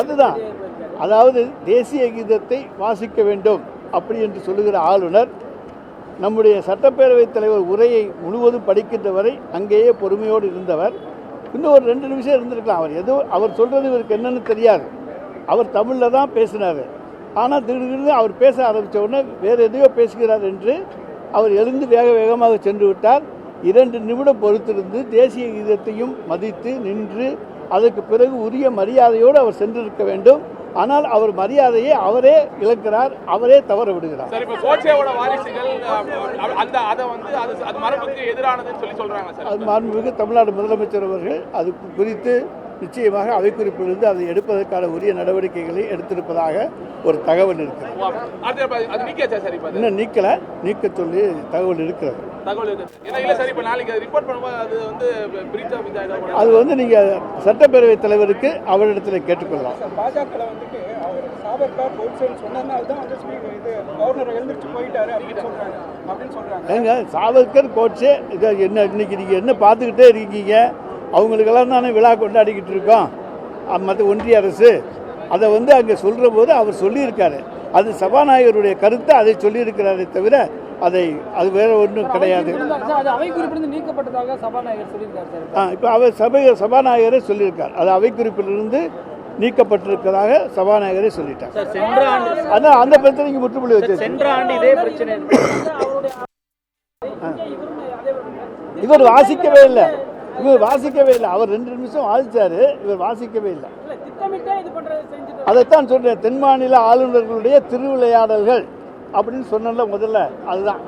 அதுதான். அதாவது தேசிய கீதத்தை வாசிக்க வேண்டும் அப்படி என்று சொல்லுகிற ஆளுநர் நம்முடைய சட்டப்பேரவைத் தலைவர் உரையை முழுவதும் படிக்கின்ற வரை அங்கேயே பொறுமையோடு இருந்தவர். இன்னும் ஒரு ரெண்டு நிமிஷம் இருந்திருக்கலாம். அவர் ஏதோ அவர் சொல்கிறது இவருக்கு என்னன்னு தெரியாது. அவர் தமிழில் தான் பேசினார். ஆனால் திடீர்னு அவர் பேச ஆரம்பித்த உடனே வேறு எதையோ பேசுகிறார் என்று அவர் எழுந்து வேக வேகமாக சென்று விட்டார். இரண்டு நிமிடம் பொறுத்திருந்து தேசிய கீதத்தையும் மதித்து நின்று அதற்கு பிறகு உரிய மரியாதையோடு அவர் சென்றிருக்க வேண்டும். ஆனால் அவர் மரியாதையை அவரே இழக்கிறார் அவரே தவற விடுகிறார். சார் இப்ப கோட்சேவோட வாரிசுகள் அந்த அதை வந்து அது அது மரபுக்கு எதிரானதுன்னு சொல்லி சொல்றாங்க சார். அது மாண்புமிகு தமிழ்நாடு முதலமைச்சர் அவர்கள் அது குறித்து நிச்சயமாக அவை குறிப்பிலிருந்து அதை எடுப்பதற்கான உரிய நடவடிக்கைகளை எடுத்திருப்பதாக ஒரு தகவல் இருக்கிறது. இன்னும் நீக்கலை நீக்க சொல்லி தகவல் இருக்கிறது. அது ரிப்போர்ட் பண்ணும்போது அது வந்து நீங்கள் சட்டப்பேரவைத் தலைவருக்கு அவரிடத்தில் கேட்டுக்கொள்ளலாம். ஏங்க சாவர்கர் கோட்ஸே இதை என்ன இன்னைக்கு நீங்கள் என்ன பார்த்துக்கிட்டே இருக்கீங்க? அவங்களுக்கெல்லாம் தானே விழா கொண்டாடிக்கிட்டு இருக்கோம். மற்ற ஒன்றிய அரசு அதை வந்து அங்கே சொல்கிற போது அவர் சொல்லியிருக்காரு. அது சபாநாயகருடைய கருத்தை அதை சொல்லியிருக்கிறாரே தவிர அதை அது வேற ஒன்றும் கிடையாது. ஆ இப்போ அவர் சபை சபாநாயகரே சொல்லியிருக்கார். அது அவை குறிப்பிலிருந்து நீக்கப்பட்டிருப்பதாக சபாநாயகரே சொல்லிட்டார். அதான் அந்த பிரச்சனைக்கு முற்றுப்புள்ளி வச்சு சென்ற ஆண்டு இதே பிரச்சனை. இவர் வாசிக்கவே இல்லை. இவர் வாசிக்கவே இல்லை. அவர் ரெண்டு நிமிஷம் வாசிச்சாரு. இவர் வாசிக்கவே இல்லை. அதைத்தான் சொல்றேன். தென் மாநில ஆளுநர்களுடைய திருவிளையாடல்கள் அப்படின்னு சொன்னல முதல்ல. அதுதான்.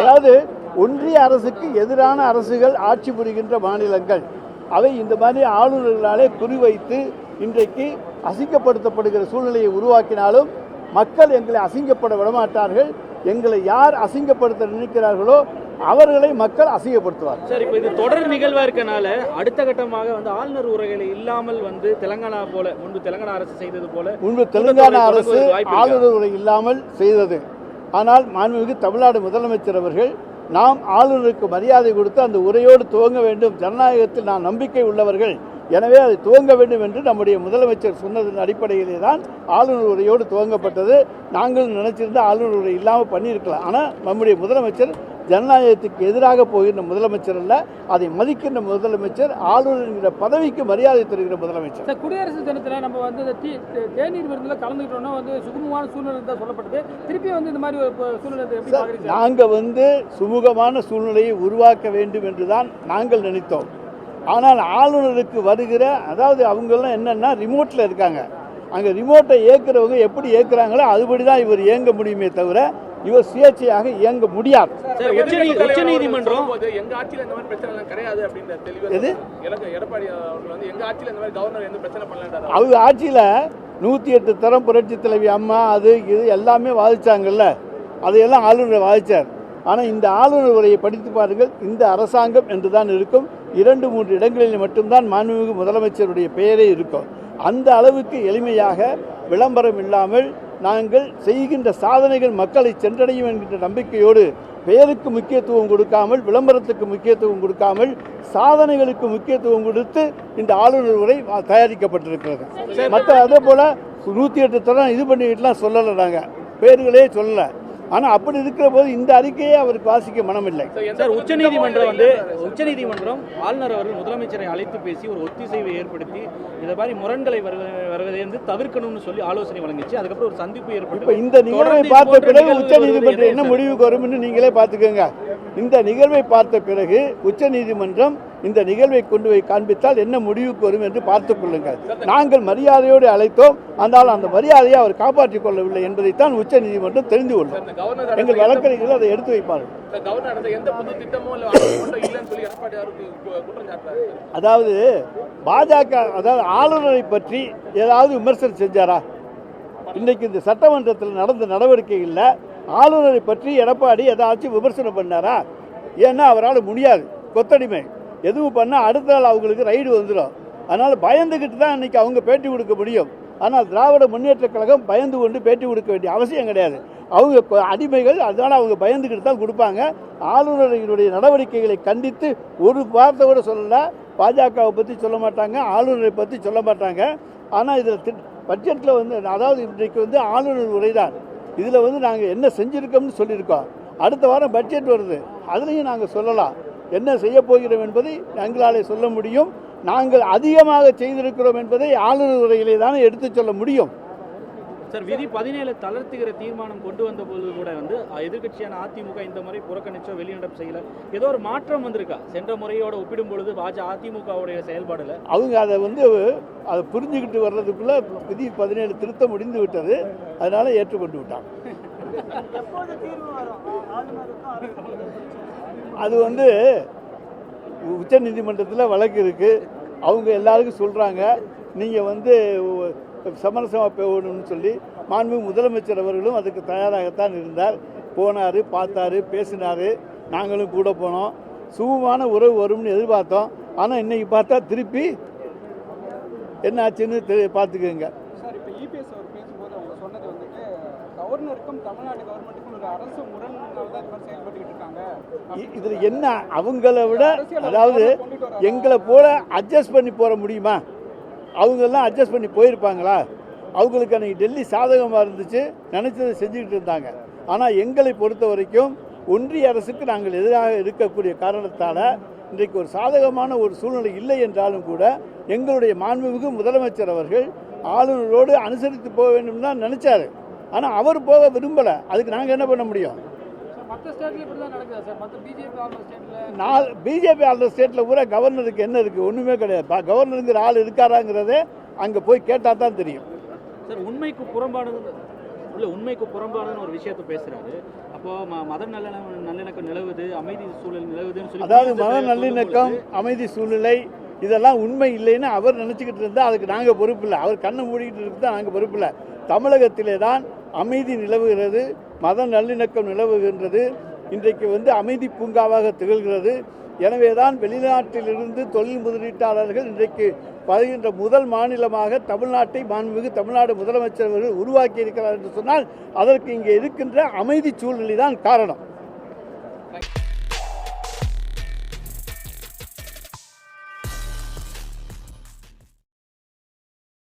அதாவது ஒன்றிய அரசுக்கு எதிரான அரசுகள் ஆட்சி புரிகின்ற மாநிலங்கள். அவை இந்த மாதிரி ஆளுநர்களாலே குறிவைத்து இன்றைக்கு அசிங்கப்படுத்தப்படுகிற சூழ்நிலையை உருவாக்கினாலும் மக்கள் எங்களை அசிங்கப்பட விடமாட்டார்கள். எங்களை யார் அசிங்கப்படுத்த நினைக்கிறார்களோ அவர்களை மக்கள் அசிங்கப்படுத்துவார் சார் இப்போ இது தொடர் நிகழ்வா இருக்கனால அடுத்த கட்டமாக வந்து ஆளுநர் உரைகளை இல்லாமல் வந்து தெலங்கானா போல முன்பு தெலங்கானா அரசு செய்தது போல முன்பு தெலுங்கானா அரசு? ஆளுநர் உரை இல்லாமல் செய்தது. ஆனால் மாண்புமிகு தமிழ்நாடு முதலமைச்சர் அவர்கள் நாம் ஆளுநருக்கு மரியாதை கொடுத்து அந்த உரையோடு துவங்க வேண்டும். ஜனநாயகத்தில் நான் நம்பிக்கை உள்ளவர்கள். எனவே அதை துவங்க வேண்டும் என்று நம்முடைய முதலமைச்சர் சொன்னதன் அடிப்படையிலே தான் ஆளுநர் உரையோடு துவங்கப்பட்டது. நாங்கள் நினைச்சிருந்தா ஆளுநர் உரை இல்லாமல் பண்ணியிருக்கலாம். ஆனால் நம்முடைய முதலமைச்சர் ஜனநாயகத்துக்கு எதிராக போகின்ற முதலமைச்சர் அல்ல அதை மதிக்கின்ற முதலமைச்சர் ஆளுநர் என்கிற பதவிக்கு மரியாதை தருகிற முதலமைச்சர். சார் குடியரசு தினத்தில் நம்ம வந்து தேநீர் விருந்தில் கலந்துக்கிட்டோம்னா வந்து சுகமமான சூழ்நிலை தான் சொல்லப்பட்டது திருப்பி வந்து இந்த மாதிரி ஒரு சூழ்நிலை எப்படி சார், பார்க்குறீங்க? நாங்க வந்து சுமூகமான சூழ்நிலையை உருவாக்க வேண்டும் என்றுதான் நாங்கள் நினைத்தோம். ஆனால் ஆளுநருக்கு வருகிற அதாவது அவங்கெல்லாம் என்னன்னா ரிமோட்டில் இருக்காங்க. அங்கே ரிமோட்டை இயக்குறவங்க எப்படி இயக்குறாங்களோ அதுபடி தான் இவர் இயங்க முடியுமே தவிர இவர் சுயேட்சையாக இயங்க முடியாது. சார் உச்ச நீதிமன்றம் எங்க ஆட்சியில இந்த மாதிரி பிரச்சனை எல்லாம் கிடையாது அப்படின்ற தெளிவா எது? எடப்பாடி அவர்கள் வந்து எங்க ஆட்சியில இந்த மாதிரி கவர்னர் எந்த பிரச்சனை பண்ணலன்றாரு? அவங்க ஆட்சியில் நூற்றி எட்டு தரம் புரட்சி தலைவி அம்மா அது இது எல்லாமே வாதிச்சாங்கல்ல. அதையெல்லாம் ஆளுநர் வாதிச்சார். ஆனால் இந்த ஆளுநர் உரையை படித்து பாருங்கள். இந்த அரசாங்கம் என்று தான் இருக்கும். இரண்டு மூன்று இடங்களில் மட்டும்தான் மாண்புமிகு முதலமைச்சருடைய பெயரே இருக்கும். அந்த அளவுக்கு எளிமையாக விளம்பரம் இல்லாமல் நாங்கள் செய்கின்ற சாதனைகள் மக்களை சென்றடையும் என்கின்ற நம்பிக்கையோடு பெயருக்கு முக்கியத்துவம் கொடுக்காமல் விளம்பரத்துக்கு முக்கியத்துவம் கொடுக்காமல் சாதனைகளுக்கு முக்கியத்துவம் கொடுத்து இந்த ஆளுநர் உரை தயாரிக்கப்பட்டிருக்கிறது. மற்ற அதே போல் நூற்றி எட்டு தரம் இது பண்ணிக்கிட்டுலாம் சொல்லலை நாங்கள் பேர்களே சொல்லலை. ஆனால் அப்படி இருக்கிற போது இந்த அறிக்கையை அவருக்கு வாசிக்க மனமில்லை. சார் உச்ச நீதிமன்றம் வந்து உச்ச நீதிமன்றம் ஆளுநர் அவர்கள் முதலமைச்சரை அழைத்து பேசி ஒரு ஒத்திசைவை ஏற்படுத்தி இந்த மாதிரி முரண்களை வருவ- வருவதை வந்து தவிர்க்கணும்னு சொல்லி ஆலோசனை வழங்குச்சு. அதுக்கப்புறம் ஒரு சந்திப்பு இப்போ ஏற்பட்டு இந்த நிகழ்வை பார்த்த பிறகு நிகழ்வுகள் உச்ச நீதிமன்றம் வருவது என்ன முடிவுக்கு வரும்னு நீங்களே பார்த்துக்கோங்க. இந்த நிகழ்வை பார்த்த பிறகு உச்ச நீதிமன்றம் இந்த நிகழ்வை கொண்டு போய் காண்பித்தால் என்ன முடிவுக்கு வரும் என்று பார்த்துக் கொள்ளுங்கள். நாங்கள் மரியாதையோடு அழைத்தோம். ஆனால் அந்த மரியாதையை அவர் காப்பாற்றிக் கொள்ளவில்லை என்பதைத்தான் உச்ச நீதிமன்றம் தெரிந்து கொள்ளும். எங்கள் வழக்கறிஞர்கள் அதை எடுத்து வைப்பார்கள். அதாவது பாஜக அதாவது ஆளுநரை பற்றி ஏதாவது விமர்சனம் செஞ்சாரா? இன்னைக்கு இந்த சட்டமன்றத்தில் நடந்த நடவடிக்கைகளில் ஆளுநரை பற்றி எடப்பாடி ஏதாச்சும் விமர்சனம் பண்ணாரா? ஏன்னா அவரால் முடியாது. கொத்தடிமை. எதுவும் பண்ணால் அடுத்த நாள் அவங்களுக்கு ரைடு வந்துடும். அதனால் பயந்துக்கிட்டு தான் இன்றைக்கி அவங்க பேட்டி கொடுக்க முடியும். ஆனால் திராவிட முன்னேற்றக் கழகம் பயந்து கொண்டு பேட்டி கொடுக்க வேண்டிய அவசியம் கிடையாது. அவங்க அடிமைகள் அதனால் அவங்க பயந்துக்கிட்டு தான் கொடுப்பாங்க. ஆளுநர்களுடைய நடவடிக்கைகளை கண்டித்து ஒரு வார்த்தை கூட சொல்லலை. பாஜகவை பற்றி சொல்ல மாட்டாங்க ஆளுநரை பற்றி சொல்ல மாட்டாங்க. ஆனால் இதில் பட்ஜெட்டில் வந்து அதாவது இன்றைக்கு வந்து ஆளுநர் உரைதான். இதில் வந்து நாங்கள் என்ன செஞ்சுருக்கோம்னு சொல்லியிருக்கோம். அடுத்த வாரம் பட்ஜெட் வருது. அதுலேயும் நாங்கள் சொல்லலாம். என்ன செய்ய போகிறோம் என்பதை எங்களாலே சொல்ல முடியும். நாங்கள் அதிகமாக செய்திருக்கிறோம் என்பதை ஆளுநர் உரையிலே தானே எடுத்து சொல்ல முடியும். சார் விதி பதினேழு தளர்த்துகிற தீர்மானம் கொண்டு வந்த பொழுது கூட வந்து எதிர்க்கட்சியான அதிமுக இந்த முறை புறக்கணிச்சோ வெளிநடப்பு செய்யல. ஏதோ ஒரு மாற்றம் வந்திருக்கா? சென்ற முறையோட ஒப்பிடும் பொழுது பாஜக அதிமுகவுடைய செயல்பாடுல. அவங்க அதை வந்து அதை புரிஞ்சுக்கிட்டு வர்றதுக்குள்ள விதி பதினேழு திருத்தம் முடிந்து விட்டது. அதனால ஏற்றுக்கொண்டு விட்டாங்க. அது வந்து உச்ச நீதிமன்றத்தில் வழக்கு இருக்கு. அவங்க எல்லாருக்கும் சொல்றாங்க. நீங்க வந்து சமரசமாக போகணும்னு சொல்லி மாண்பு முதலமைச்சர் அவர்களும் அதுக்கு தயாராகத்தான் இருந்தார். போனார் பார்த்தாரு பேசினார். நாங்களும் கூட போனோம். சுகமான உறவு வரும்னு எதிர்பார்த்தோம். ஆனால் இன்னைக்கு பார்த்தா திருப்பி என்ன ஆச்சுன்னு தெரி பார்த்துக்கோங்க. இ- இதுல என்ன அவங்கள விட அதாவது எங்களை போல அட்ஜஸ்ட் பண்ணி போற முடியுமா? அவங்கெல்லாம் அட்ஜஸ்ட் பண்ணி போயிருப்பாங்களா? அவங்களுக்கு அன்றைக்கி டெல்லி சாதகமாக இருந்துச்சு நினச்சதை செஞ்சுக்கிட்டு இருந்தாங்க. ஆனால் எங்களை பொறுத்த வரைக்கும் ஒன்றிய அரசுக்கு நாங்கள் எதிராக இருக்கக்கூடிய காரணத்தால் இன்றைக்கு ஒரு சாதகமான ஒரு சூழ்நிலை இல்லை என்றாலும் கூட எங்களுடைய மாண்புமிகு முதலமைச்சர் அவர்கள் ஆளுநரோடு அனுசரித்து போக வேண்டும் தான் நினச்சாரு. ஆனால் அவர் போக விரும்பலை. அதுக்கு நாங்கள் என்ன பண்ண முடியும்? நாலு பிஜேபி ஆளுநர் ஸ்டேட்டில் பூரா கவர்னருக்கு என்ன இருக்குது ஒன்றுமே கிடையாது. கவர்னருங்கிற ஆள் இருக்காராங்கிறதே அங்கே போய் கேட்டால் தான் தெரியும். சார் உண்மைக்கு புறம்பானது இல்ல உண்மைக்கு புறம்பானதுன்னு ஒரு விஷயத்த பேசுறாரு. அப்போ ம- மத நல்ல நல்லிணக்கம் நிலவுது அமைதி சூழல் நிலவுதுன்னு சொல்லி அதாவது மத நல்லிணக்கம் அமைதி சூழ்நிலை இதெல்லாம் உண்மை இல்லைன்னு அவர் நினச்சிக்கிட்டு இருந்தால் அதுக்கு நாங்கள் பொறுப்பு இல்லை. அவர் கண்ணை மூடிக்கிட்டு இருந்தால் நாங்கள் பொறுப்பு இல்லை. தமிழகத்திலே தான் அமைதி நிலவுகிறது மத நல்லிணக்கம் நிலவுகின்றது இன்றைக்கு வந்து அமைதி பூங்காவாக திகழ்கிறது. எனவே தான் வெளிநாட்டிலிருந்து தொழில் முதலீட்டாளர்கள் இன்றைக்கு வருகின்ற முதல் மாநிலமாக தமிழ்நாட்டை மாண்புமிகு தமிழ்நாடு முதலமைச்சர் அவர்கள் உருவாக்கி இருக்கிறார் என்று சொன்னால் அதற்கு இங்கே இருக்கின்ற அமைதி சூழ்நிலை தான் காரணம்.